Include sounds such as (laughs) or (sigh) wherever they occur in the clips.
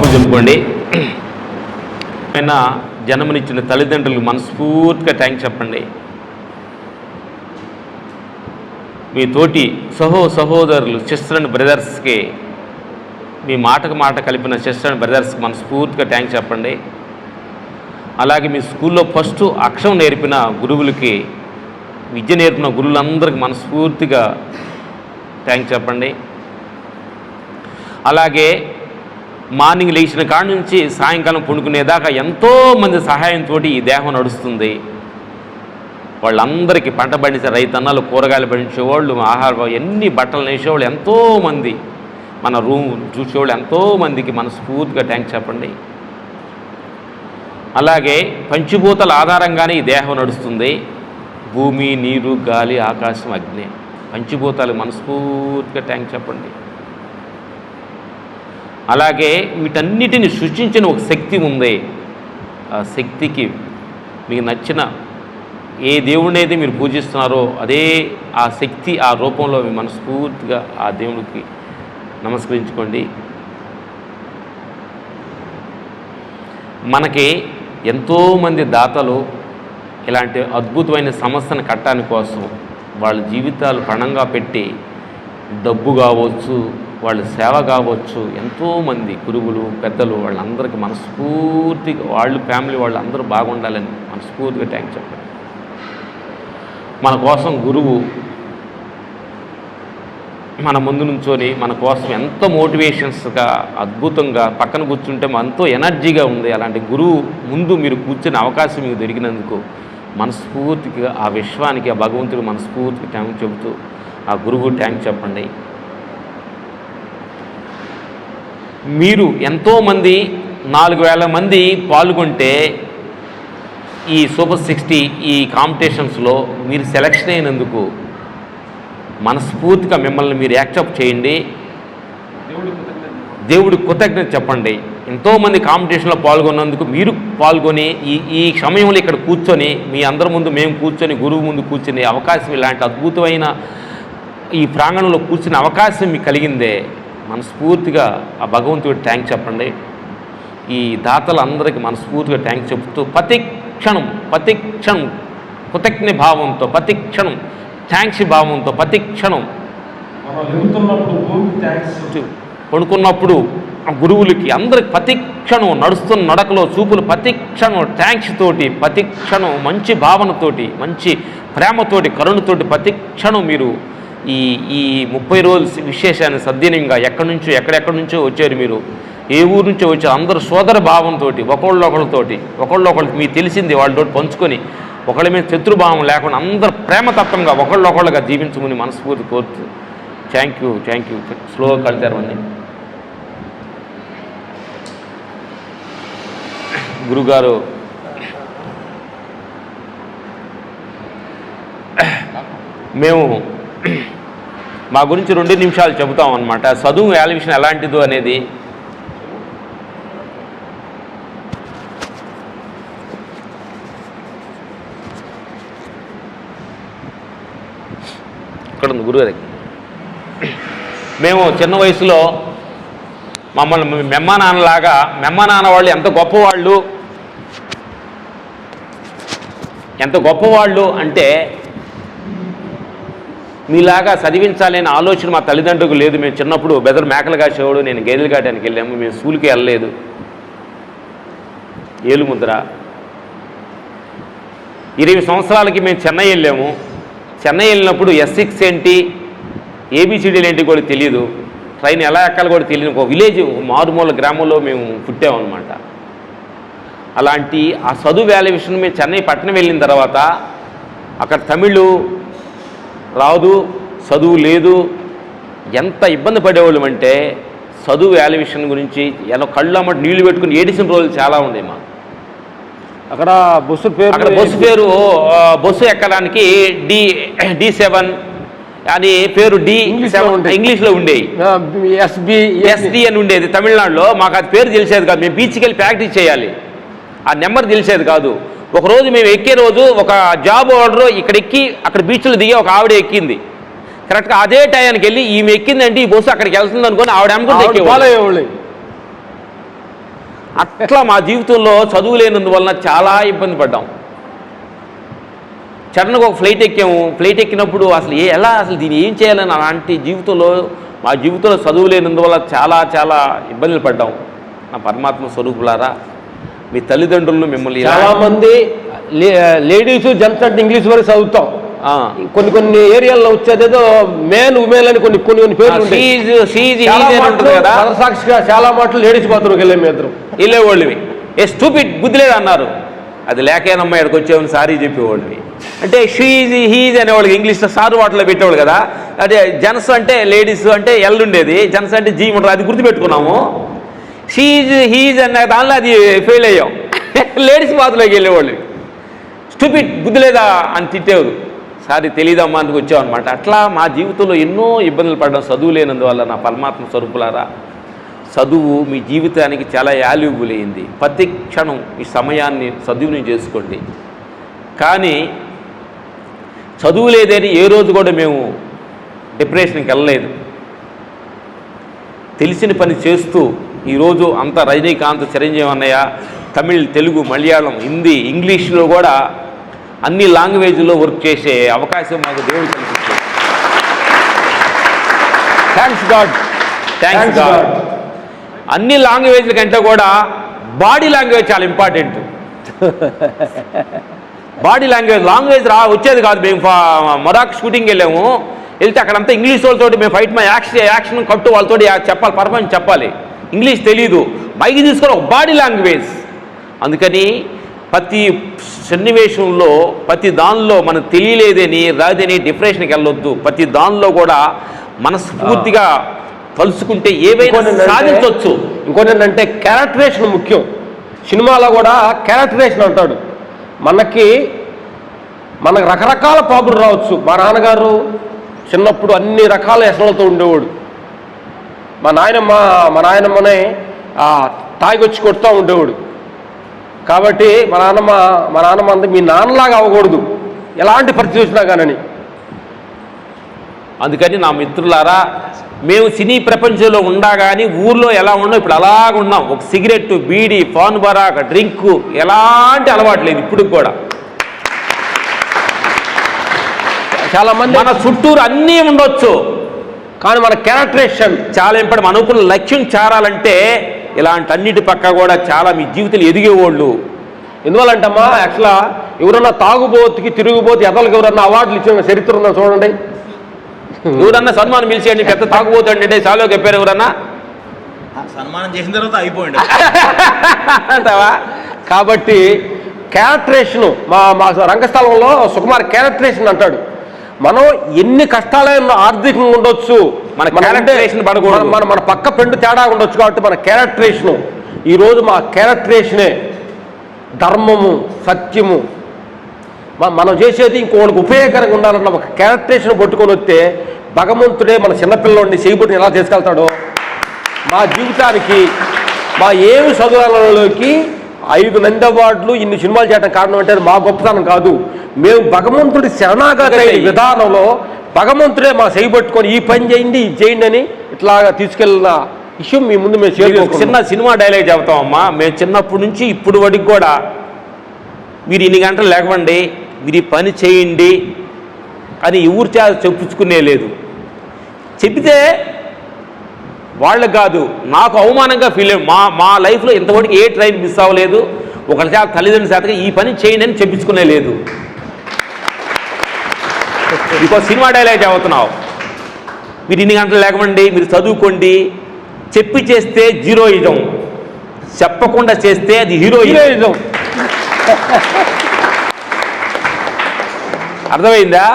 క్షమాపణ చెప్పుకోండి. ఆయన జన్మనిచ్చిన తల్లిదండ్రులకు మనస్ఫూర్తిగా థ్యాంక్స్ చెప్పండి. మీ తోటి సహో సహోదరులు సిస్టర్ అండ్ బ్రదర్స్కి మీ మాటకు మాట కలిపిన సిస్టర్ అండ్ బ్రదర్స్కి మనస్ఫూర్తిగా థ్యాంక్స్ చెప్పండి. అలాగే మీ స్కూల్లో ఫస్ట్ అక్షరం నేర్పిన గురువులకి విద్య నేర్పిన గురువులందరికీ మనస్ఫూర్తిగా థ్యాంక్స్ చెప్పండి. అలాగే మార్నింగ్ లేచిన కాడ నుంచి సాయంకాలం పండుకునేదాకా ఎంతోమంది సహాయంతో ఈ దేహం నడుస్తుంది. వాళ్ళందరికీ పంట పండించే రైతన్నలు కూరగాయలు పండించేవాళ్ళు ఆహార ఎన్ని బట్టలు నేసేవాళ్ళు ఎంతోమంది మన రూమ్ చూసేవాళ్ళు ఎంతోమందికి మనస్ఫూర్తిగా ట్యాంక్ చెప్పండి. అలాగే పంచభూతల ఆధారంగానే ఈ దేహం నడుస్తుంది. భూమి నీరు గాలి ఆకాశం అగ్ని. పంచభూతాలు మనస్ఫూర్తిగా ట్యాంక్ చెప్పండి. అలాగే వీటన్నిటిని సృష్టించిన ఒక శక్తి ఉంది. ఆ శక్తికి మీకు నచ్చిన ఏ దేవుడినైతే మీరు పూజిస్తున్నారో అదే ఆ శక్తి ఆ రూపంలో మీ మనస్ఫూర్తిగా ఆ దేవుడికి నమస్కరించుకోండి. మనకి ఎంతోమంది దాతలు ఇలాంటి అద్భుతమైన సమస్యను కట్టడానికి కోసం వాళ్ళ జీవితాలు పణంగా పెట్టి డబ్బు కావచ్చు వాళ్ళ సేవ కావచ్చు ఎంతోమంది గురువులు పెద్దలు వాళ్ళందరికీ మనస్ఫూర్తిగా వాళ్ళు ఫ్యామిలీ వాళ్ళందరూ బాగుండాలని మనస్ఫూర్తిగా థ్యాంక్స్ చెప్పండి. మన కోసం గురువు మన ముందు నుంచొని మన కోసం ఎంతో మోటివేషన్స్గా అద్భుతంగా పక్కన కూర్చుంటే ఎంతో ఎనర్జీగా ఉంది. అలాంటి గురువు ముందు మీరు కూర్చునే అవకాశం మీకు దొరికినందుకు మనస్ఫూర్తిగా ఆ విశ్వానికి ఆ భగవంతుడు మనస్ఫూర్తిగా ట్యాంక్ చెబుతూ ఆ గురువు ట్యాంక్ చెప్పండి. మీరు ఎంతోమంది నాలుగు వేల మంది పాల్గొంటే ఈ సూపర్ సిక్స్టీ ఈ కాంపిటీషన్స్లో మీరు సెలక్షన్ అయినందుకు మనస్ఫూర్తిగా మిమ్మల్ని మీరు యాక్సెప్ట్ చేయండి. దేవుడి కృతజ్ఞత చెప్పండి. ఎంతోమంది కాంపిటీషన్లో పాల్గొన్నందుకు మీరు పాల్గొని ఈ ఈ సమయంలో ఇక్కడ కూర్చొని మీ అందరి ముందు మేము కూర్చొని గురువు ముందు కూర్చొని అవకాశం ఇలాంటి అద్భుతమైన ఈ ప్రాంగణంలో కూర్చునే అవకాశం మీకు కలిగిందే. మనస్ఫూర్తిగా ఆ భగవంతుడి థ్యాంక్ చెప్పండి. ఈ దాతలందరికీ మనస్ఫూర్తిగా థ్యాంక్ చెప్తూ ప్రతి క్షణం ప్రతి క్షణం కృతజ్ఞ భావంతో ప్రతి క్షణం థ్యాంక్స్ భావంతో ప్రతి క్షణం థ్యాంక్స్ పడుకున్నప్పుడు ఆ గురువులకి అందరికి ప్రతి క్షణం నడుస్తున్న నడకలో చూపులు ప్రతి క్షణం థ్యాంక్స్ తోటి ప్రతి క్షణం మంచి భావనతోటి మంచి ప్రేమతోటి కరుణతోటి ప్రతి క్షణం మీరు ఈ ఈ ముప్పై రోజుల విశేషాన్ని సద్వినియంగా ఎక్కడి నుంచో ఎక్కడెక్కడి నుంచో వచ్చారు మీరు? ఏ ఊరు నుంచో వచ్చారు? అందరూ సోదర భావంతో ఒకళ్ళొకళ్ళతోటి ఒకళ్ళొకళ్ళు మీకు తెలిసింది వాళ్ళతో పంచుకొని ఒకళ్ళ మీద శత్రుభావం లేకుండా అందరు ప్రేమతత్వంగా ఒకళ్ళొకళ్ళుగా జీవించుకుని మనస్ఫూర్తి కోరుతూ థ్యాంక్ యూ థ్యాంక్ యూ స్లోగా కడతారని గురుగారు మేము (clears throat) మా గురించి రెండు నిమిషాలు చెబుతాం అనమాట చదువు విషయం ఎలాంటిదో అనేది ఇక్కడ ఉంది గురుగారి మేము చిన్న వయసులో మమ్మల్ని మెమ్మ నాన్నలాగా మెమ్మ నాన్న వాళ్ళు ఎంత గొప్పవాళ్ళు ఎంత గొప్పవాళ్ళు అంటే మీలాగా చదివించాలనే ఆలోచన మా తల్లిదండ్రులకు లేదు. మేము చిన్నప్పుడు బెదరు మేకలు కాసేవాడు నేను గేదెలు కాటానికి వెళ్ళాము మేము స్కూల్కి వెళ్ళలేదు. ఏలుముద్ర ఇరవై సంవత్సరాలకి మేము చెన్నై వెళ్ళాము. చెన్నై వెళ్ళినప్పుడు ఎస్ సిక్స్ ఏంటి ఏబిసిడీలు ఏంటి కూడా తెలియదు ట్రైన్ ఎలా ఎక్కాలో కూడా తెలియదు ఒక విలేజ్ మారుమూల గ్రామంలో మేము పుట్టామన్నమాట. అలాంటి ఆ చదువు వేల విషయం మేము చెన్నై పట్టణం వెళ్ళిన తర్వాత అక్కడ తమిళ్ రాదు చదువు లేదు. ఎంత ఇబ్బంది పడేవాళ్ళం అంటే చదువు వేల విషయం గురించి ఎలా కళ్ళు అమ్మటి నీళ్ళు పెట్టుకుని ఏడిసిన రోజులు చాలా ఉన్నాయి మాకు. అక్కడ బస్సు పేరు అక్కడ బస్సు పేరు బస్సు ఎక్కడానికి డి డి సెవెన్ అది పేరు డి. ఇంగ్లీష్లో ఉండేవి. ఎస్బి ఎస్డి అని ఉండేది తమిళనాడులో. మాకు అది పేరు తెలిసేది కాదు. మేము బీచ్కి వెళ్ళి ప్రాక్టీస్ చేయాలి. ఆ నెంబర్ తెలిసేది కాదు. ఒక రోజు మేము ఎక్కే రోజు ఒక జాబ్ ఆర్డర్ ఇక్కడ ఎక్కి అక్కడ బీచ్లో దిగి ఒక ఆవిడ ఎక్కింది. కరెక్ట్గా అదే టయానికి వెళ్ళి ఈమె ఎక్కిందంటే ఈ బస్సు అక్కడికి వెళ్తుంది అనుకొని ఆవిడ అనుకుంటే అట్లా మా జీవితంలో చదువు లేనందువలన చాలా ఇబ్బంది పడ్డాం. సడన్గా ఒక ఫ్లైట్ ఎక్కాము. ఫ్లైట్ ఎక్కినప్పుడు అసలు ఏ ఎలా అసలు దీన్ని ఏం చేయాలని అలాంటి జీవితంలో మా జీవితంలో చదువు లేనందువల్ల చాలా చాలా ఇబ్బందులు పడ్డాం. నా పరమాత్మ స్వరూపులారా మీ తల్లిదండ్రులను మిమ్మల్ని చాలా మంది లేడీస్ జెంట్స్ అంటే ఇంగ్లీష్ వరకు చదువుతాం. కొన్ని కొన్ని ఏరియాల్లో వచ్చేదేదో మేన్ ఉమెన్ అని కొన్ని కొన్ని కొన్ని పేర్లు సాక్షిగా చాలా మాటలు లేడీస్ బాత్రూమ్కి వెళ్ళే మీ ఇద్దరు వెళ్ళేవాళ్ళవి ఏ స్టూపిడ్ బుద్ధి లేదు అన్నారు. అది లేకేనమ్మా ఇక్కడికి వచ్చామని సారీ చెప్పేవాళ్ళవి. అంటే షీజ్ హీజ్ అనేవాళ్ళకి ఇంగ్లీష్లో సారు వాటిలో పెట్టేవాళ్ళు కదా. అంటే జెంట్స్ అంటే లేడీస్ అంటే ఎల్ ఉండేది జెంట్స్ అంటే జీ ఉంటుంది అది గుర్తుపెట్టుకున్నాము. షీజ్ హీజ్ అన్న దానిలో అది ఫెయిల్ అయ్యాం లేడీస్ బాత్లోకి వెళ్ళేవాళ్ళు. స్టూపిడ్ బుద్ధి లేదా అని తిట్టేవారు. సారీ తెలియదమ్మా అందుకు అనమాట అట్లా మా జీవితంలో ఎన్నో ఇబ్బందులు పడడం చదువు లేనందువల్ల నా పరమాత్మ స్వరూపులారా చదువు మీ జీవితానికి చాలా వాల్యుబుల్ అయింది ప్రతి క్షణం ఈ సమయాన్ని సద్వినియోగం చేసుకోండి. కానీ చదువు లేదని ఏ రోజు కూడా మేము డిప్రెషన్కి వెళ్ళలేదు. తెలిసిన పని చేస్తూ ఈరోజు అంత రజనీకాంత్ చిరంజీవి అన్నయ్య తమిళ్ తెలుగు మలయాళం హిందీ ఇంగ్లీష్లో కూడా అన్ని లాంగ్వేజ్లో వర్క్ చేసే అవకాశం మాకు దేవుడు కల్పించాడు. థ్యాంక్స్ గాడ్ థ్యాంక్స్ గాడ్ అన్ని లాంగ్వేజ్ల కంటే కూడా బాడీ లాంగ్వేజ్ చాలా ఇంపార్టెంట్. బాడీ లాంగ్వేజ్ లాంగ్వేజ్ రా వచ్చేది కాదు. మేము మొరాక్ షూటింగ్ వెళ్ళాము. వెళ్తే అక్కడంతా ఇంగ్లీష్ వాళ్ళతోటి మేము ఫైట్ మా యాక్షన్ యాక్షన్ కట్టు వాళ్ళతోటి యా- చెప్పాలి పర్ఫార్మెన్స్ చెప్పాలి. ఇంగ్లీష్ తెలీదు. మైకి తీసుకొని ఒక బాడీ లాంగ్వేజ్. అందుకని ప్రతి సన్నివేశంలో ప్రతి దానిలో మనకు తెలియలేదని రాదని డిప్రెషన్కి వెళ్ళొద్దు. ప్రతి దానిలో కూడా మనస్ఫూర్తిగా తలుసుకుంటే ఏవైనా సాధించవచ్చు ఇంకోటి ఏంటంటే క్యారెక్టరేషన్ ముఖ్యం. సినిమాలో కూడా క్యారెక్టరేషన్ అంటాడు. మనకి మనకు రకరకాల పాపులు రావచ్చు. మా నాన్నగారు చిన్నప్పుడు అన్ని రకాల వ్యసనాలతో ఉండేవాడు. మా నాయనమ్మ మా నాయనమ్మనే ఆ, తాగొచ్చి కొడుతూ ఉండేవాడు. కాబట్టి మా నాన్నమ్మ మా నాన్నమ్మ అంది మీ నాన్నలాగా అవ్వకూడదు. ఎలాంటి పరిస్థితి వచ్చినా కానని అందుకని నా మిత్రులారా మేము సినీ ప్రపంచంలో ఉండగాని ఊర్లో ఎలా ఉన్నాం ఇప్పుడు అలాగ ఉన్నాం. ఒక సిగరెట్ బీడి పాన్ బరాక్ డ్రింక్ ఎలాంటి అలవాటు లేదు ఇప్పుడు కూడా. చాలా మంది మన చుట్టూరు అన్నీ ఉండొచ్చు. కానీ మన క్యారెక్టరేషన్ చాలా ఇంపటి మన అనుకున్న లక్ష్యం చేరాలంటే ఇలాంటి అన్నిటి పక్క కూడా చాలా మీ జీవితాలు ఎదిగేవాళ్ళు. ఎందువల్లంటమ్మా యాక్చువల్గా ఎవరన్నా తాగుబోతుకి తిరుగుబోతు ఎదలకు ఎవరన్నా అవార్డులు ఇచ్చిన చరిత్ర ఉందా చూడండి. ఎవరన్నా సన్మానం పిలిచేయండి పెద్ద తాగుబోతండి అంటే చాలో చెప్పారు ఎవరన్నా. ఆ సన్మానం చేసిన తర్వాత అయిపోయింది అంటావా కాబట్టి క్యారెక్టరేషన్ మా మా రంగస్థలంలో సుకుమార్ క్యారెక్టరేషన్ అంటాడు. మనం ఎన్ని కష్టాలైనా ఆర్థికంగా ఉండొచ్చు. మన characterization పడకూడదు. మన- మన పక్క పెండు తేడా ఉండొచ్చు కాబట్టి మన క్యారెక్టరేషను ఈరోజు మా క్యారెక్టరేషనే ధర్మము సత్యము. మనం చేసేది ఇంకోళ్ళకి ఉపయోగకరంగా ఉండాలన్న ఒక క్యారెక్టరేషన్ పట్టుకొని వస్తే భగవంతుడే మన చిన్నపిల్లోడిని చేయబుట్టిని ఎలా తీసుకెళ్తాడో? మా జీవితానికి మా ఏమి చదువులలోకి ఐదు నంది అవార్డులు ఇన్ని సినిమాలు చేయడం కారణం అంటే మా గొప్పతనం కాదు. మేము భగవంతుడి శరణాగతి విధానంలో భగవంతుడే మా చేయి పట్టుకొని ఈ పని చేయండి ఇది చేయండి అని ఇట్లాగా తీసుకెళ్ళిన విషయం మీ ముందు మేము ఒక చిన్న సినిమా డైలాగ్ చెబుతామమ్మా. మేము చిన్నప్పటి నుంచి ఇప్పుడు వరకు కూడా మీరు ఇన్ని గంటలు లేకండి మీరు ఈ పని చేయండి అని ఎవరు చే చెప్పుకునే లేదు. చెబితే వాళ్ళకి కాదు నాకు అవమానంగా ఫీల్ అయ్యి మా మా లైఫ్లో ఇంతవరకు ఏ ట్రైన్ మిస్ అవ్వలేదు. ఒకరి చేత తల్లిదండ్రుల చేతగా ఈ పని చేయండి అని చెప్పించుకునే లేదు. ఇంకో సినిమా డైలాగ్ చెబుతున్నావు మీరు ఇన్ని గంటలు లేకమండి మీరు చదువుకోండి. చెప్పి చేస్తే జీరోయిజం. చెప్పకుండా చేస్తే అది హీరోయిజం. అర్థమైందా?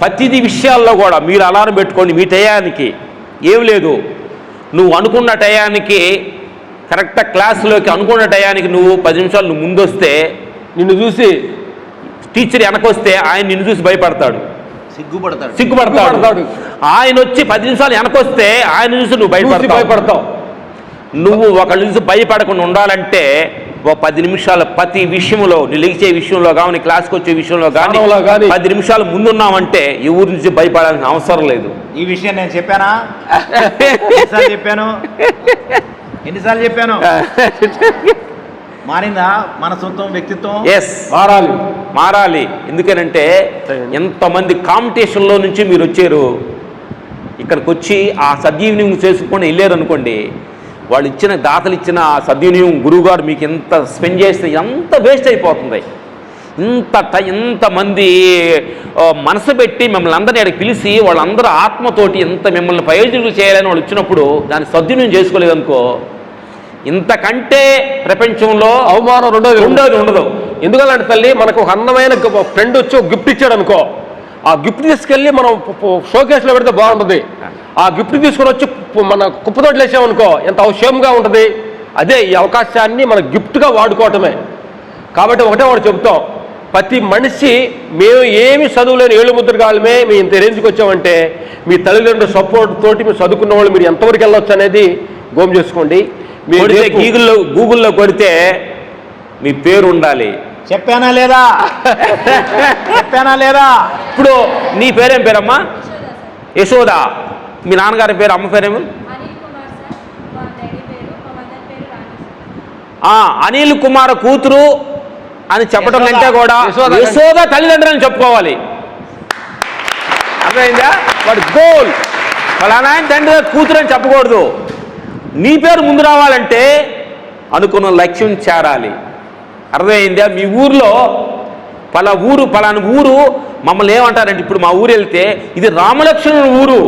ప్రతిదీ విషయాల్లో కూడా మీరు అలారం పెట్టుకోండి మీ టయానికి. ఏం లేదు. నువ్వు అనుకున్న టయానికి కరెక్ట్గా క్లాసులోకి అనుకున్న టయానికి నువ్వు పది నిమిషాలు నువ్వు ముందొస్తే నిన్ను చూసి టీచర్ వెనకొస్తే ఆయన నిన్ను చూసి భయపడతాడు. సిగ్గుపడతాడు. సిగ్గుపడతాడు. ఆయన వచ్చి పది నిమిషాలు వెనకొస్తే ఆయన చూసి నువ్వు భయపడతావు. భయపడతావు. నువ్వు ఒకళ్ళ చూసి భయపడకుండా ఉండాలంటే ఓ పది నిమిషాల ప్రతి విషయంలో నువ్వు లేచే విషయంలో కానీ క్లాస్కి వచ్చే విషయంలో కానీ. పది నిమిషాలు ముందున్నామంటే ఎవరి నుంచి భయపడాల్సిన అవసరం లేదు. ఈ విషయం నేను చెప్పానా? ఎన్నిసార్లు చెప్పాను? ఎన్నిసార్లు చెప్పాను? మారిందా? మనస్తత్వం వ్యక్తిత్వం? ఎస్ మారాలి. మారాలి. ఎందుకనంటే ఎంతమంది కాంపిటీషన్లో నుంచి మీరు వచ్చారు? ఇక్కడికి వచ్చి ఆ సద్వినియోగం చేసుకొని వెళ్ళారు అనుకోండి వాళ్ళు ఇచ్చిన దాతలు ఇచ్చిన ఆ సద్వినియోగం గురువుగారు మీకు ఎంత స్పెండ్ చేస్తే ఎంత వేస్ట్ అయిపోతుంది. ఇంత ఇంతమంది మనసు పెట్టి మిమ్మల్ని అందరినీ అక్కడికి పిలిచి వాళ్ళందరూ ఆత్మతోటి ఎంత మిమ్మల్ని ప్రయోజకులు చేయాలని వాళ్ళు వచ్చినప్పుడు దాన్ని సద్వినియోగం చేసుకోలేదనుకో ఇంతకంటే ప్రపంచంలో అవమానం రెండోది రెండోది ఉండదు. ఎందుకంటే తల్లి మనకు ఒక అందమైన ఫ్రెండ్ వచ్చి ఒక గిఫ్ట్ ఇచ్చాడు అనుకో ఆ గిఫ్ట్ తీసుకెళ్ళి మనం షోకేస్లో పెడితే బాగుంటుంది. ఆ గిఫ్ట్ తీసుకొని వచ్చి మన కుప్పతోటి వేసామనుకో ఎంత అవశ్యంగా ఉంటుంది? అదే ఈ అవకాశాన్ని మన గిఫ్ట్గా వాడుకోవటమే. కాబట్టి ఒకటే వాడు చెప్తాం ప్రతి మనిషి మేము ఏమి చదువులేని ఏళ్ళు ముద్ర కాలమే మీ ఇంత రేంజ్కి వచ్చామంటే మీ తల్లిదండ్రుల సపోర్ట్ తోటి మీరు చదువుకున్న వాళ్ళు మీరు ఎంతవరకు వెళ్ళొచ్చు అనేది గోమ్ చేసుకోండి. మీ కొడితే రేపు- గూగుల్లో గూగుల్లో కొడితే మీ పేరు ఉండాలి. చెప్పానా లేదా? చెప్పానా లేదా? ఇప్పుడు నీ పేరేం పేరమ్మా? యశోద. మీ నాన్నగారి పేరు అమ్మ పేరేమో? అనిల్ కుమార్ కూతురు అని చెప్పడం. కంటే కూడా యశోద. తల్లిదండ్రులను చెప్పుకోవాలి. అర్థమైందా? వాడి గోల్. ఫలానా తండ్రి కూతురు అని చెప్పకూడదు. నీ పేరు ముందు రావాలంటే అనుకున్న లక్ష్యం చేరాలి. అర్థమైందా? మీ ఊర్లో పలా ఊరు పలానా ఊరు మమ్మల్ని ఏమంటారంటే ఇప్పుడు మా ఊరు వెళ్తే ఇది రామలక్ష్మణుల ఊరు.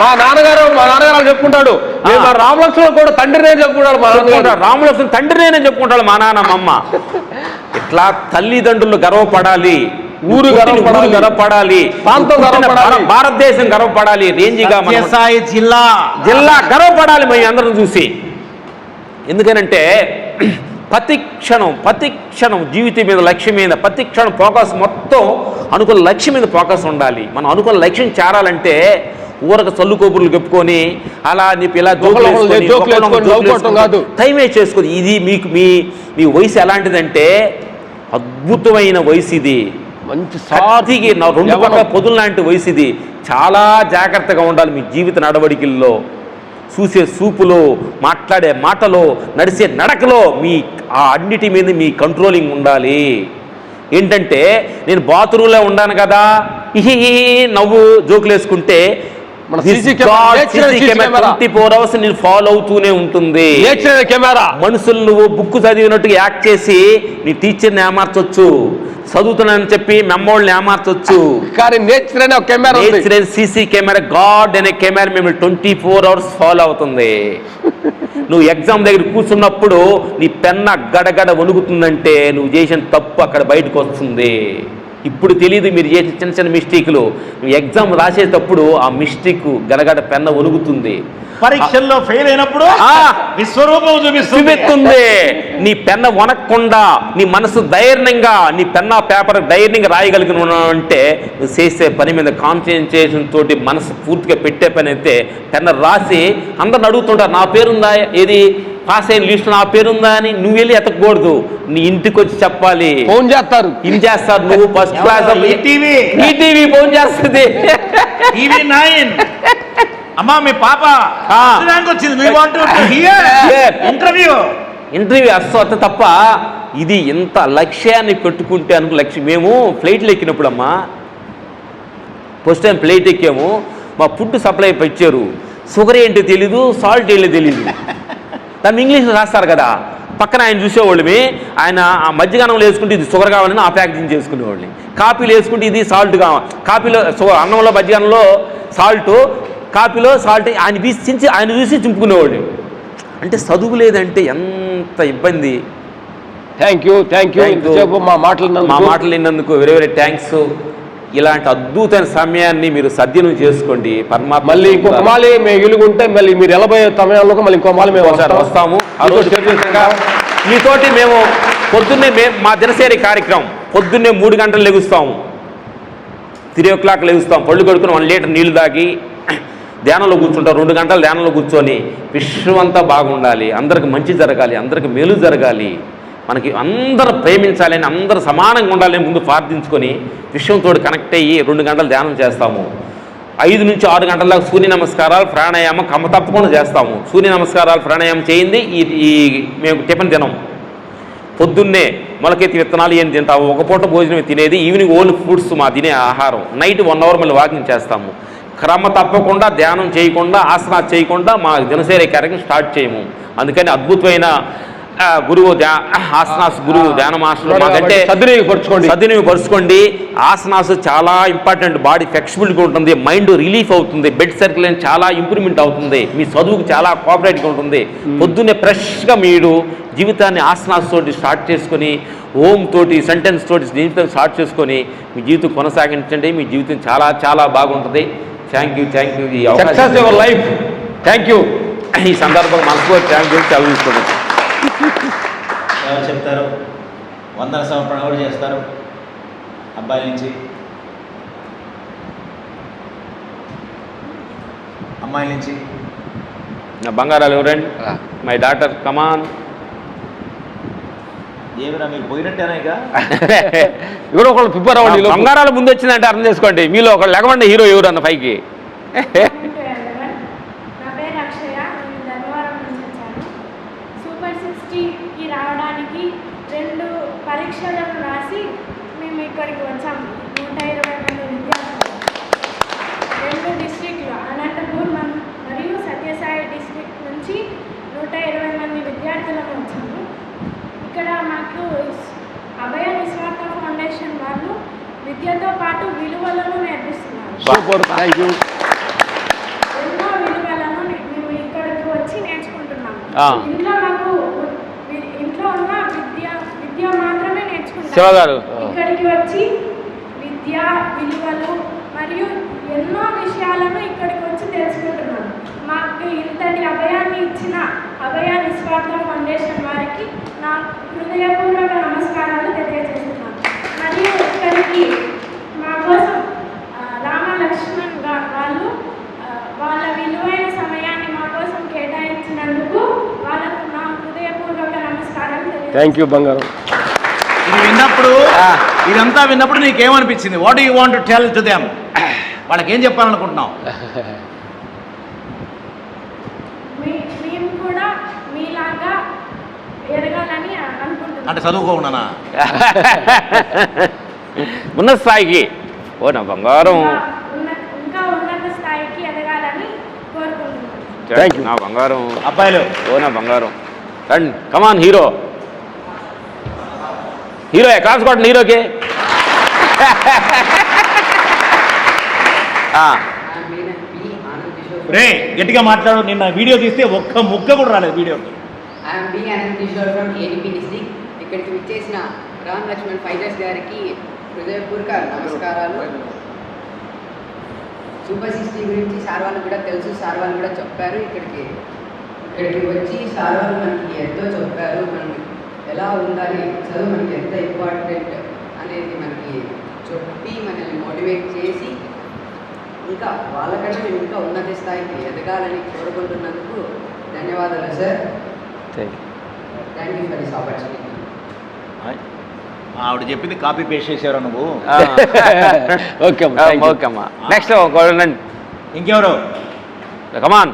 మా నాన్నగారు మా నాన్నగారు చెప్పుకుంటాడు. మా రామలక్ష్మణుడు కూడా తండ్రినే చెప్పుకుంటాడు మా నాన్నగారు. చెప్పుకుంటాడు రామలక్ష్మణ్ తండ్రి నేనని చెప్పుకుంటాడు మా నాన్న మా అమ్మ. ఇట్లా తల్లిదండ్రులు గర్వపడాలి ఊరు గర్వపడాలి. గర్వపడాలి ప్రాంతం గర్వపడాలి. భార- భారతదేశం గర్వపడాలి రేంజిగా సత్యసాయి జిల్లా. జిల్లా గర్వపడాలి మేము అందరం చూసి. ఎందుకనంటే ప్రతి క్షణం ప్రతి క్షణం జీవితం మీద లక్ష్యం మీద ప్రతి క్షణం ఫోకస్ మొత్తం అనుకున్న లక్ష్యం మీద ఫోకస్ ఉండాలి. మనం అనుకున్న లక్ష్యం చేరాలంటే ఊరక చల్లు కొబ్బులు చెప్పుకొని అలా నీకు ఇలా జోకులు ఒకళ్ళొకళ్ళు వేసుకొని, జోకులు ఒకళ్ళొకళ్ళు వేసుకొని జోకులు నవ్వుకోవటం వేసుకొని కాదు. టైం వేస్ట్ చేసుకొని ఇది మీకు మీ మీ వయసు ఎలాంటిదంటే అద్భుతమైన వయసు ఇది. మంచి నా రెండు. పక్క పొదులు లాంటి వయసు ఇది. చాలా జాగ్రత్తగా ఉండాలి మీ జీవిత నడవడికల్లో. చూసే చూపులో మాట్లాడే మాటలో నడిచే నడకలో మీ ఆ అన్నిటి మీద మీ కంట్రోలింగ్ ఉండాలి. ఏంటంటే నేను బాత్రూంలో ఉన్నాను కదా ఇహి నవ్వు జోకులు వేసుకుంటే మన కెమెరా. ట్వంటీ ఫోర్ అవర్స్ నేను ఫాలో అవుతూనే ఉంటుంది. కెమెరా. మనుషులు నువ్వు బుక్ చదివినట్టుగా యాక్ట్ చేసి నీ టీచర్ని ఏమార్చొచ్చు? చదువుతున్నానని చెప్పి మెమ్మోళ్ళని ఏమార్చొచ్చు? కానీ నేచర్ అనే ఒక కెమెరా సీసీ కెమెరా గాడ్ అనే కెమెరా మిమ్మల్ని ట్వంటీ ఫోర్ అవర్స్ ఫాలో అవుతుంది. నువ్వు ఎగ్జామ్ దగ్గర కూర్చున్నప్పుడు నీ పెన్న గడగడ వణుకుతుందంటే నువ్వు చేసిన తప్పు అక్కడ బయటకు వస్తుంది. ఇప్పుడు తెలియదు మీరు చేసిన చిన్న చిన్న మిస్టేక్లు. ఎగ్జామ్ రాసేటప్పుడు ఆ మిస్టేక్ గడగడ పెన్న వణుకుతుంది పరీక్షల్లో ఫెయిల్ అయినప్పుడు ఆ. విశ్వరూపం చూపిస్తుంది. నీ పెన్న వనక్కుండా నీ మనసు ధైర్యంగా నీ పెన్న పేపర్ ధైర్యంగా రాయగలిగిన అంటే నువ్వు చేసే పని మీద కాన్సన్ట్రేషన్ తోటి మనసు పూర్తిగా పెట్టే పని అయితే పెన్న రాసి అందరిని అడుగుతుంటారు నా పేరుందా? ఏది? పాస్ అయిన లిస్ట్ నా పేరుందా అని నువ్వు వెళ్ళి ఎతకూడదు నీ ఇంటికి వచ్చి చెప్పాలి. ఫోన్ చేస్తారు. ఏం చేస్తారు నువ్వు? First class? ఈటీవీ. ఫోన్ చేస్తుంది. TV nine. అమ్మా మీ పాప వచ్చింది. మీ వాంట్. ఇంటర్వ్యూ ఇంటర్వ్యూ అస్సత తప్ప ఇది ఇంత లక్ష్యాన్ని పెట్టుకుంటే అనుకు లక్ష్యం. మేము ఫ్లైట్లు ఎక్కినప్పుడు అమ్మా ఫస్ట్ టైం ఫ్లైట్ ఎక్కాము. మా ఫుడ్ సప్లై ఇచ్చారు షుగర్ ఏంటో తెలీదు సాల్ట్ ఏంటో తెలీదు. దాన్ని ఇంగ్లీష్లో రాస్తారు కదా. పక్కన ఆయన చూసేవాళ్ళమి ఆయన ఆ మధ్యగానంలో వేసుకుంటే ఇది షుగర్ కావాలని ఆ ప్యాకేజింగ్ చేసుకునేవాళ్ళని. కాపీలో వేసుకుంటే ఇది సాల్ట్ కావాలి కాపీలో షుగర్ అన్నంలో మధ్యగానంలో సాల్ట్ కాపీలో సాల్ట్ ఆయన తీసి ఆయన చూసి చింపుకునేవాళ్ళు అంటే చదువు లేదంటే ఎంత ఇబ్బంది. థ్యాంక్ యూ థ్యాంక్ యూ మా మాటలు మా. మాటలు విన్నందుకు వెరీ వెరీ థ్యాంక్స్ ఇలాంటి అద్భుతమైన సమయాన్ని మీరు సద్వినియోగం చేసుకోండి. పరమాత్మ మళ్ళీ ఇంకొక మాలి మేము ఇలుగుంటే మళ్ళీ మీరు వెళ్ళబోయే సమయంలో మళ్ళీ ఇంకో మాలి మేము. వస్తాము. మీతోటి మేము పొద్దున్నే మే మా దినసేరి కార్యక్రమం. పొద్దున్నే మూడు గంటలు లెగుస్తాము. త్రీ ఓ క్లాక్ లెగుస్తాం. పళ్ళు కడుక్కుని వన్ లీటర్ నీళ్ళు తాగి ధ్యానంలో కూర్చుంటాం. రెండు గంటలు ధ్యానంలో కూర్చొని విశ్వం అంతా బాగుండాలి. అందరికి మంచి జరగాలి. అందరికి మేలు జరగాలి. మనకి అందరూ ప్రేమించాలని అందరూ సమానంగా ఉండాలని ముందు ప్రార్థించుకొని విశ్వంతో కనెక్ట్ అయ్యి రెండు గంటలు ధ్యానం చేస్తాము. ఐదు నుంచి ఆరు గంటల దాకా సూర్య నమస్కారాలు ప్రాణాయామం కమ్మ తప్పకుండా చేస్తాము. సూర్య నమస్కారాలు ప్రాణాయామం చేయింది ఈ ఈ మేము టిఫిన్ తినం. పొద్దున్నే మొలకెత్తి విత్తనాలు ఏం తింటాము? ఒక పూట భోజనం తినేది ఈవినింగ్ ఓన్లీ ఫ్రూట్స్ మా తినే ఆహారం. నైట్ వన్ అవర్ మళ్ళీ వాకింగ్ చేస్తాము. క్రమ తప్పకుండా ధ్యానం చేయకుండా ఆసనాలు చేయకుండా మా దినచర్య కార్యక్రమం స్టార్ట్ చేయము. అందుకని అద్భుతమైన గురువు ధ్యా ఆసనాస్ గురువు ధ్యాన మాస్టర్ మాకంటే సద్వినియోగపరచుకోండి సద్వినియోగపరుచుకోండి ఆసనాస్ చాలా ఇంపార్టెంట్ బాడీ ఫ్లెక్సిబిలిటీగా ఉంటుంది మైండ్ రిలీఫ్ అవుతుంది బెడ్ సర్క్యులేషన్ చాలా ఇంప్రూవ్మెంట్ అవుతుంది మీ చదువుకు చాలా కోఆపరేట్గా ఉంటుంది. పొద్దున్నే ఫ్రెష్గా మీరు జీవితాన్ని ఆసనాస్ తోటి స్టార్ట్ చేసుకొని ఓం తోటి సెంటెన్స్ తోటి జీవితం స్టార్ట్ చేసుకొని మీ జీవితం కొనసాగించండి మీ జీవితం చాలా చాలా బాగుంటుంది. Thank you thank you success your life thank you ఈ సందర్భంగా మనకు థ్యాంక్ యూ చదివిస్తున్నాను ఎవరు చెప్తారు? వందన సమర్పణ కూడా చేస్తారు అబ్బాయి నుంచి. అమ్మాయి నుంచి. నా బంగారాలు ఎవరండి? మై డాటర్ కమాన్ ఏమిరా మీరు పోయినట్టేనా ఇక? (laughs) ఎవరో ఒకళ్ళు ప్రిపేర్ అవ్వండి. బంగారాలు ముందు వచ్చిందంటే అర్థం చేసుకోండి. మీలో ఒక లెగవండి హీరో ఎవరు అన్న పైకి (laughs) నా పేరు అక్షయ నేను ధర్మవరం నుంచి వచ్చాను సూపర్ సిక్స్టీకి రావడానికి రెండు పరీక్షలను రాసి మేము ఇక్కడికి వచ్చాము నూట ఇరవై మంది విద్యార్థులు రెండు డిస్ట్రిక్ట్లు అనంతపూర్ మన్- మరియు సత్యసాయి డిస్ట్రిక్ట్ నుంచి నూట ఇరవై మంది విద్యార్థులను వచ్చాము ఇక్కడ మాకు అభయ నిస్వార్థ ఫౌండేషన్ వాళ్ళు విద్యతో పాటు విలువలను నేర్పిస్తున్నారు సూపర్ థ్యాంక్ యూ ఎన్నో విలువలను నే- మేము ఇక్కడికి వచ్చి నేర్చుకుంటున్నాము ఆ. ఇంట్లో మాకు వి- ఇంట్లో ఉన్న విద్య విద్య మాత్రమే నేర్చుకుంటాం శివ గారు. ఇక్కడికి వచ్చి విద్య విలువలు మరియు ఎన్నో విషయాలను ఇక్కడికి వచ్చి తెలుసుకుంటున్నాం మాకు ఇంతటి అభయాన్ని ఇచ్చిన అభయ నిస్వార్థ ఫౌండేషన్ వారికి నా హృదయపూర్వక నమస్కారాలు తెలియజేస్తున్నాను. మరియు ఇక్కడికి మా కోసం ఆ, రామ లక్ష్మణ్ గా- వాళ్ళు వాళ్ళ విలువైన సమయాన్ని మా కోసం కేటాయించినందుకు వాళ్ళకు నా హృదయపూర్వక నమస్కారాలు థ్యాంక్ యూ బంగారం. విన్నప్పుడు. ఇదంతా విన్నప్పుడు నీకేమనిపించింది? What you want tell to them వాళ్ళకి ఏం చెప్పాలనుకుంటున్నావు? మీ మేము కూడా మీలాగా ఎదగాలని అనుకుంటున్నాం. అంటే చదువుకోకున్నానా (laughs) ఉన్న స్థాయికి. ఓ నా బంగారం. నా బంగారం. అబ్బాయిలు. ఓ నా బంగారం. కమాన్ హీరో హీరో క్లాస్ కొట్టండి హీరోకి. ఆ, రే గట్టిగా మాట్లాడు నిన్న వీడియో తీస్తే ఒక్క ముక్క కూడా రాలేదు వీడియోకి I'm B Anant Kishore from ADP district ఇక్కడికి విచ్చేసిన రామ్ లక్ష్మణ్ ఫైటర్స్ గారికి హృదయపూర్వక నమస్కారాలు. సూపర్ సిక్స్టీ గురించి సార్ వాళ్ళు కూడా తెలుసు సార్ వాళ్ళు కూడా చెప్పారు. ఇక్కడికి ఇక్కడికి వచ్చి సార్ వాళ్ళు మనకి ఎంతో చెప్పారు మనం ఎలా ఉండాలి చదువు మనకి ఎంత ఇంపార్టెంట్ అనేది మనకి చెప్పి మనల్ని మోటివేట్ చేసి ఇంకా వాళ్ళకంటే మేము ఇంకా ఉన్నత స్థాయికి ఎదగాలని కోరుకుంటున్నందుకు ధన్యవాదాలు sir. Thank you for this opportunity ఆవిడ చెప్పింది కాపీ పేస్ట్ చేసావు నువ్వు? ఓకే ఓకే అమ్మా. నెక్స్ట్ ఇంకెవరు? Come on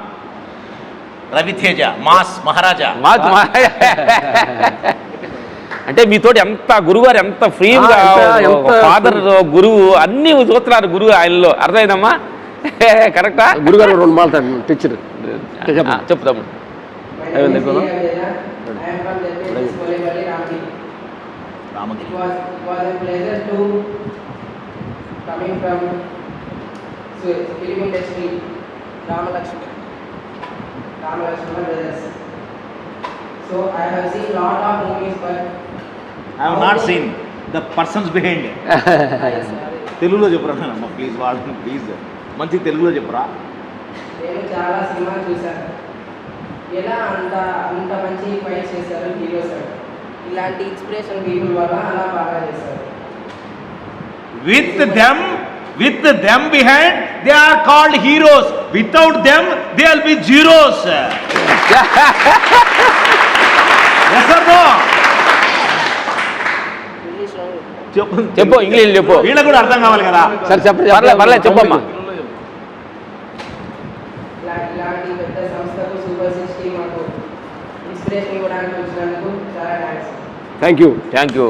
Raviteja mass Maharaja. మాకు మా- (laughs) అంటే మీతోటి ఎంత గురువుగారు ఎంత ఫ్రీగా ఫాదర్ గురువు అన్ని చూస్తున్నారు గురువు ఆయనలో. అర్థమైందమ్మా? (laughs) కరెక్టా? గురుగారు రెండు మాట టీచర్ చెప్తాము Ramalakshmi Ramalakshmi so I seen lot of movies but I have not seen the persons behind తెలుగులో చెప్పురా అమ్మ ప్లీజ్ వాళ్ళు ప్లీజ్ మంచి తెలుగులో చెప్పురా? నేను చాలా సినిమాలు చూశాను. ఎలా అంత అంత మంచి ఫైట్ చేశారు హీరోస్ ఇలాంటి ఇన్స్పిరేషన్ పీపుల్ వల్ల అలా బాగా చేశారు. With them with them behind they are called heroes without them they will be zeros ఇంగ్లీష్లో చెప్పు. చెప్పు ఇంగ్లీష్ చెప్పు. వీళ్ళకి కూడా అర్థం కావాలి కదా. సరే చెప్పండి పర్లేదు పర్లేదు చెప్పమ్మా. ఇలాంటి పెద్ద సంస్థకు సూపర్ సిక్స్టీ మాకు ఇన్స్పిరేషన్ ఇవ్వడానికి వచ్చినందుకు చాలా thanks. Thank you thank you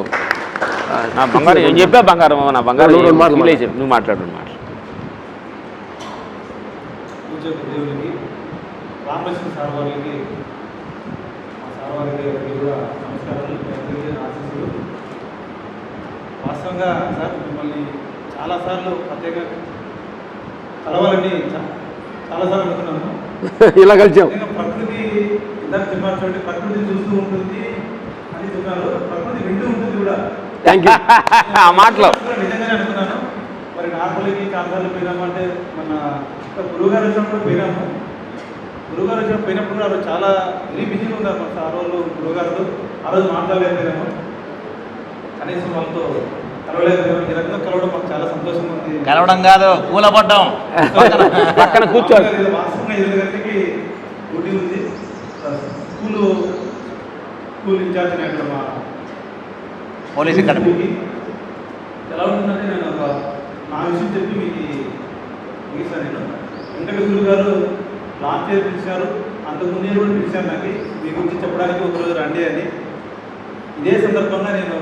నా బంగారం ఏం చెప్పా? బంగారం నా బంగారం నువ్వు నువ్వు మాట్లాడు. మాట్లాడు రామకృష్ణ సార్ వారికి సార్ వారికి కూడా వాస్తవంగా సార్ మిమ్మల్ని చాలాసార్లు ప్రత్యేకంగా కలవాలని చాలాసార్లు అనుకున్నాను. (laughs) ఇలా కలిసాం. ప్రకృతి ఇందాక చెప్పారు చూడండి ప్రకృతి చూస్తూ ఉంటుంది అని చెప్పారు. ప్రకృతి వింటూ ఉంటుంది కూడా. థ్యాంక్ యూ (laughs) ఆ మాటలో. నిజంగానే అనుకున్నాను. మరి నార్మల్కి చాలాసార్లు పోయినాము అంటే మన గురువుగారు వచ్చినప్పుడు పోయినాము. గురువుగారు వచ్చినప్పుడు పోయినప్పుడు కూడా చాలా వెరీ బిజీగా ఉన్నారు. మన ఆ రోజు గురువుగారు ఆ రోజు మాట్లాడలేకపోయినాము. కనీసం వాళ్ళతో కలవడం మాకు చాలా సంతోషంగా ఉంది. కలవడం కాదు కూలపడ్డం పక్కన కూర్చోండి వాస్తవంగా వాస్తవంగా ఎనిమిది గంటలకి డ్యూటీ ఉంది. స్కూలు స్కూల్ ఇన్ఛార్జ్ అక్కడ మా పోలీస్ అకాడమీ. ఎలా ఉంటుందంటే నేను ఒక నా విషయం చెప్పి మీకు ముగిస్తాను నేను. వెంకట గురు గారు లాస్ట్ ఇయర్ పిలిచారు. అంతకుముందు ఇయర్ కూడా పిలిచారు నాకు. మీ గురించి చెప్పడానికి ఒక రోజు రండి అని. ఇదే సందర్భంగా నేను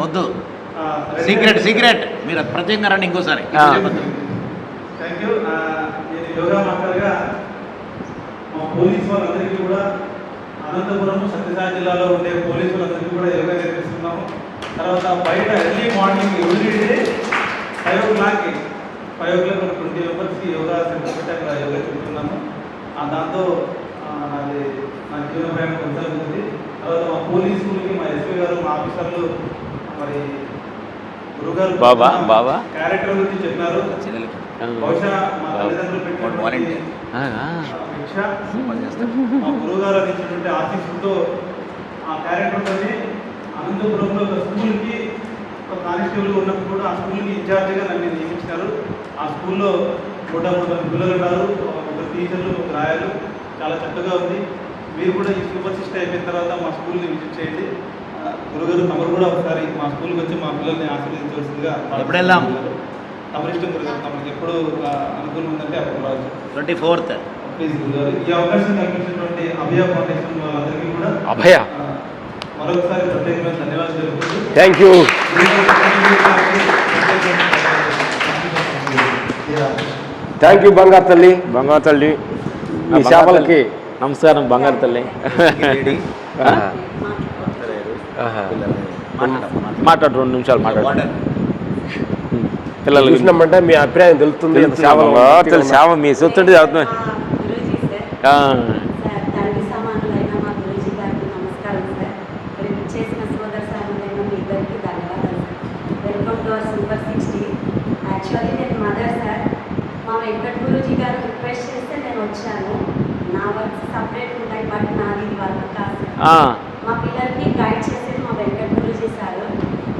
వద్దు. సీక్రెట్ సీక్రెట్ మీరు ప్రత్యేకంగా రండి ఇంకోసారి. ఆ. థ్యాంక్ యూ నేను యోగా మాస్టర్గా మా పోలీస్ వాళ్ళందరికీ కూడా అనంతపురం సత్యసాయి జిల్లాలో ఉండే పోలీసు వాళ్ళందరికీ కూడా యోగా నేర్పిస్తున్నాము. తర్వాత బయట early morning every day five ఓ క్లాక్కి ఫైవ్ ఓ క్లాక్ ట్వంటీ మెంబర్స్కి యోగా సెంటర్ యోగా చెప్తున్నాము ఆ దాంతో ఆ, నాది నా జీవన ప్రయాణం కొనసాగుతుంది. తర్వాత మా పోలీసులకి మా ఎస్పీ గారు మా ఆఫీసర్లు మరి గురుగారు బాబా, బాబా. క్యారెక్టర్ గురించి చెప్పినారు. చెల్లెలకి. బహుశా మా. తల్లిదండ్రులు పెట్టినటువంటి. భిక్ష. మా గురువుగారు అందించినటువంటి ఆశీస్సులతో ఆ క్యారెక్టర్తోనే అనంతపురంలో ఒక స్కూల్కి ఒక కానిస్టేబుల్ ఉన్నప్పుడు కూడా ఆ స్కూల్కి ఇన్ఛార్జిగా నన్ను నియమించినారు. ఆ స్కూల్లో నూట మూడు మంది పిల్లలు ఉన్నారు. ఒక టీచర్లు ఒక రాయలు చాలా చక్కగా ఉంది. మీరు కూడా ఈ సూపర్ సిస్టర్ అయిపోయిన తర్వాత మా స్కూల్ని విజిట్ చేయండి. గురుగారు తమరు కూడా ఒకసారి మా స్కూల్కి వచ్చి మా పిల్లల్ని ఆశీర్వదించవలసిందిగా ఎప్పుడు వెళ్దాం? తమరి ఇష్టం గురుగారు తమరికి ఎప్పుడు అనుకూలం ఉందంటే అప్పుడు రావచ్చు. Twenty fourth. ప్లీజ్ గురుగారు. ఈ అవకాశం కల్పించినటువంటి అభయ ఫౌండేషన్ వాళ్ళందరికీ కూడా అభయ. మరొకసారి ప్రత్యేకమైన ధన్యవాదాలు తెలుపుతూ థ్యాంక్ యూ థ్యాంక్ యూ బంగారు తల్లి. బంగారు తల్లి. మీ చేపలకి నమస్కారం బంగారు తల్లి. మాట్లాడు రెండు నిమిషాలు మాట్లాడు. పిల్లలకి చూసినామంటే మీ అభిప్రాయం తెలుస్తుంది సేవ మీ చూస్తుంటే సమానులైన మా యాక్చువల్లీ నేను మదర్ సార్. వెంకట్ గురూజీ గారు రిక్వెస్ట్ చేస్తే నేను వచ్చాను నా వర్క్ సపరేట్ ఉంటాయి బట్ నాది ఇది వర్క్ కాదు సార్ ఆ, మా పిల్లలకి గైడ్ చేసేది మా వెంకట్ గురూజీ సార్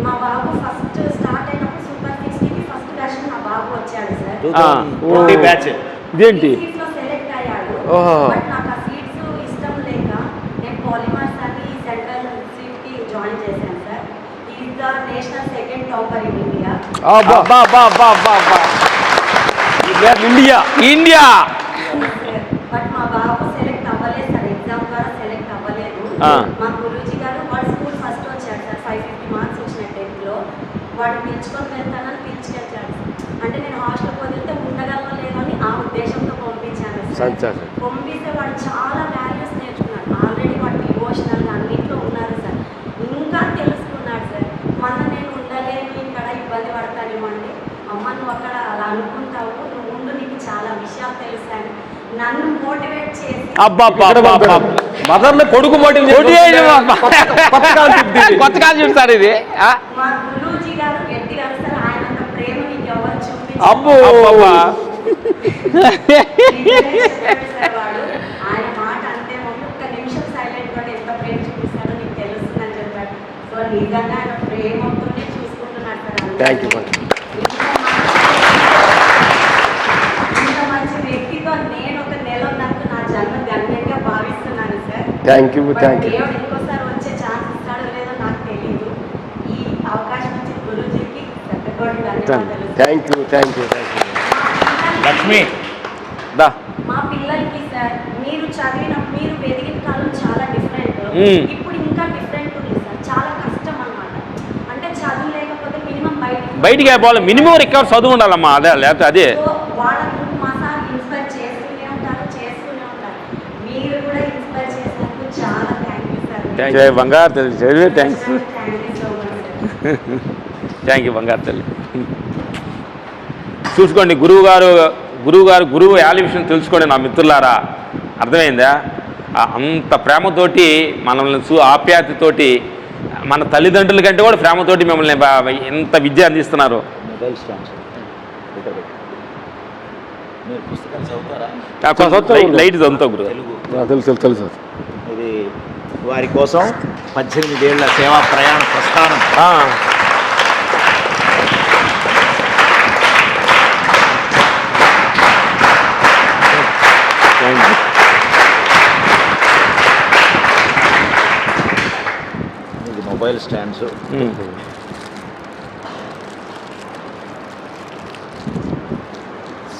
మా బాబు ఫస్ట్ స్టార్ట్ అయినప్పుడు సూపర్ సిక్స్టీకి ఫస్ట్ బ్యాచ్ నా బాబు వచ్చాడు సార్. ఆ. ట్వంటీ బ్యాచ్ ఇదేంటి? సీట్స్లో సెలెక్ట్ అయ్యాడు. బట్ నాకు ఆ సీట్స్ ఇష్టం లేక నేను పాలిమర్స్ అని సెంట్రల్ సీట్కి జాయిన్ చేశాను sir. Is the national second topper in India అబ్బా. అబ్బా, అబ్బా, అబ్బా, అబ్బా, అబ్బా. ఇండియా ఇండియా బట్ మా బాబు సెలెక్ట్ అవ్వలేదు సార్ ఎగ్జామ్ ద్వారా సెలెక్ట్ అవ్వలేదు ఆ. మా గురూజీ గారు వాడు స్కూల్ ఫస్ట్ వచ్చాడు సార్ ఫైవ్ ఫిఫ్టీ మార్క్స్ వచ్చిన టెన్త్లో వాడు పిలుచుకొని వెళ్తానని పిలుచుకెళ్ళాడు అంటే నేను హాస్టల్ వదిలితే ఉండగలనో లేదో అని ఆ ఉద్దేశంతో పంపించాను సార్. పంపిస్తే వాడు చాలా వాల్యూస్ నేర్చుకున్నాడు. ఆల్రెడీ వాడు డివోషనల్ అన్నింటిలో ఉన్నారు సార్. ఇంకా తెలుసుకున్నాడు సార్. మన నేను ఉండలేను ఇక్కడ ఇబ్బంది పడతానేమో అంటే అమ్మ నువ్వు అక్కడ అలా అనుకుంటావు. నువ్వు ఉండు నీకు చాలా విషయాలు తెలుసాను నన్ను మోటివేట్ చేసి అబ్బా, అబ్బా, అబ్బా, అబ్బా. మదర్ని కొడుకు మోటివ్. కొత్త కాన్సెప్ట్ సార్ ఇది. ఆ? మా గురూజీ గారు గట్టిగా అరుస్తారు ఆయనంత ప్రేమ నీకు ఎవరు చూపించారు అబ్బో అబ్బబ్బా. వాడు ఆయన మాట అంతే మమ్మీ ఒక్క నిమిషం సైలెంట్ కూడా ఎంత ప్రేమ చూపిస్తాడో నీకు తెలుస్తుందని చెప్పాడు సో నిజంగా ఆయన ప్రేమతోనే చూసుకుంటున్నాడు సార్ అందరినీ. Thank you, madam. ఇంత మంచి వ్యక్తితో నేను ఒక నెల ఉన్నందుకు నా జన్మ ధన్యంగా భావిస్తున్నాను sir thank you thank you thank you thank you Lakshmi. దా. మా పిల్లలకి సార్ మీరు చదివిన మీరు ఎదిగిన కాలం చాలా డిఫరెంట్. ఇప్పుడు ఇంకా డిఫరెంట్ ఉంది సార్. చాలా కష్టం అన్నమాట. అంటే చదువు లేకపోతే మినిమం బయటికి బయటికి పోవాలి మినిమం రికవర్ చదువు ఉండాలమ్మా. అదే లేకపోతే అదే సో వాళ్ళకు మా సార్ ఇన్స్పైర్ చేస్తూనే ఉంటారు చేస్తూనే ఉంటారు మీరు కూడా ఇన్స్పైర్ చేసినందుకు చాలా బంగారు తల్లి చదివే థ్యాంక్స్ థ్యాంక్ యూ బంగారు తల్లి. చూసుకోండి గురువు గారు గురువు గారు గురువు యాలి విషయం తెలుసుకోండి నా మిత్రులారా. అర్థమైందా? అంత ప్రేమతోటి మనల్ని చూ ఆప్యాయతతోటి మన తల్లిదండ్రుల కంటే కూడా ప్రేమతోటి మిమ్మల్ని ఎంత విద్య అందిస్తున్నారు. లైట్ తెలుగు. తెలుసు తెలుసు తెలుసు. ఇది వారి కోసం పద్దెనిమిదేళ్ళ సేవా ప్రయాణ ప్రస్థానం. Mobile stands.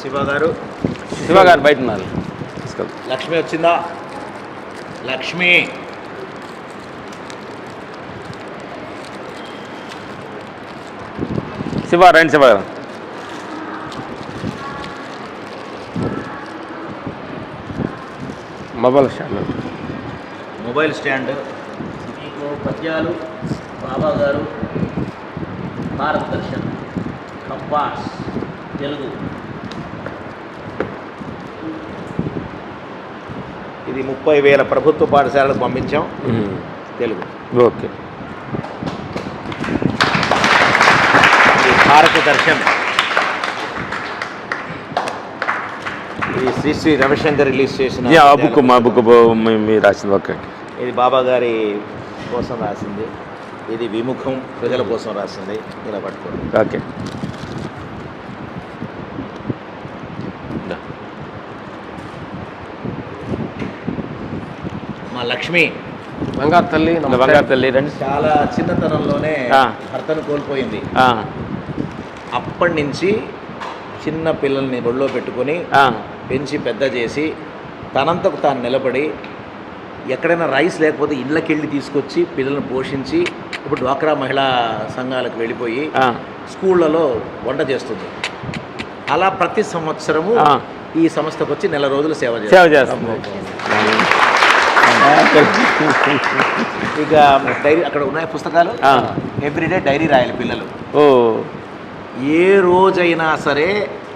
శివ గారు. శివ గారు బయట ఉన్నారు. లక్ష్మి వచ్చిందా? లక్ష్మి. శివ రండి Siva mobile stand. Mobile stand. మీకు పద్యాలు బాబా గారు భారత దర్శన్ కంపాస్ తెలుగు. ఇది ముప్పై వేల ప్రభుత్వ పాఠశాలకు పంపించాం. తెలుగు. ఓకే. ఇది భారత దర్శన్ ఇది శ్రీ శ్రీ రవిశంకర్ రిలీజ్ చేసిన యా, ఆ బుక్ మా బుక్ మీరు రాసింది ఓకే ఇది బాబా గారి కోసం రాసింది. ఇది విముఖం ప్రజల కోసం రాసింది. ఇలా పట్టుకోండి. ఓకే. మా లక్ష్మి. బంగారు తల్లి. బంగారు తల్లి రండి. చాలా చిన్నతనంలోనే. భర్తను కోల్పోయింది. ఆ, అప్పటి నుంచి చిన్న పిల్లల్ని ఒళ్ళో పెట్టుకొని పెంచి పెద్ద చేసి తనంతకు తాను నిలబడి ఎక్కడైనా రైస్ లేకపోతే ఇళ్ళకెళ్ళి తీసుకొచ్చి పిల్లల్ని పోషించి ఇప్పుడు డ్వాక్రా మహిళా సంఘాలకు వెళ్ళిపోయి స్కూళ్ళలో వంట చేస్తుంది. అలా ప్రతి సంవత్సరము. ఈ సంస్థకు వచ్చి నెల రోజులు సేవ సేవ ఇక డైరీ అక్కడ ఉన్నాయి పుస్తకాలు. ఎవ్రీడే డైరీ రాయాలి పిల్లలు. ఓ. ఏ రోజైనా సరే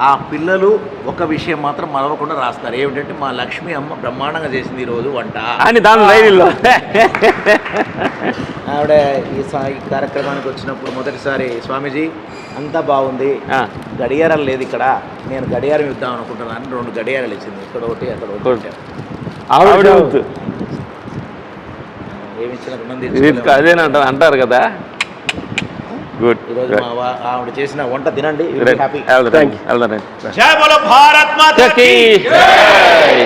ఆ పిల్లలు ఒక విషయం మాత్రం మరవకుండా రాస్తారు. ఏమిటంటే మా లక్ష్మి అమ్మ బ్రహ్మాండంగా చేసింది ఈరోజు వంట. అని దాని రైల్లో (laughs) ఆవిడ ఈ కార్యక్రమానికి వచ్చినప్పుడు మొదటిసారి స్వామీజీ అంతా బాగుంది. గడియారం లేదు ఇక్కడ. నేను గడియారం ఇద్దాం అనుకుంటున్నాను. రెండు గడియారాలు ఇచ్చింది. ఇక్కడ ఒకటి అక్కడ ఒకటి. ఆవిడ. ఏమి ఇచ్చిన. అదేనంటారు అంటారు కదా. గుడ్ ఈరోజు మా వా- ఆవిడ చేసిన వంట తినండి. హ్యాపీ వెళ్దాం జై బోలో భారత్ మాతా జై.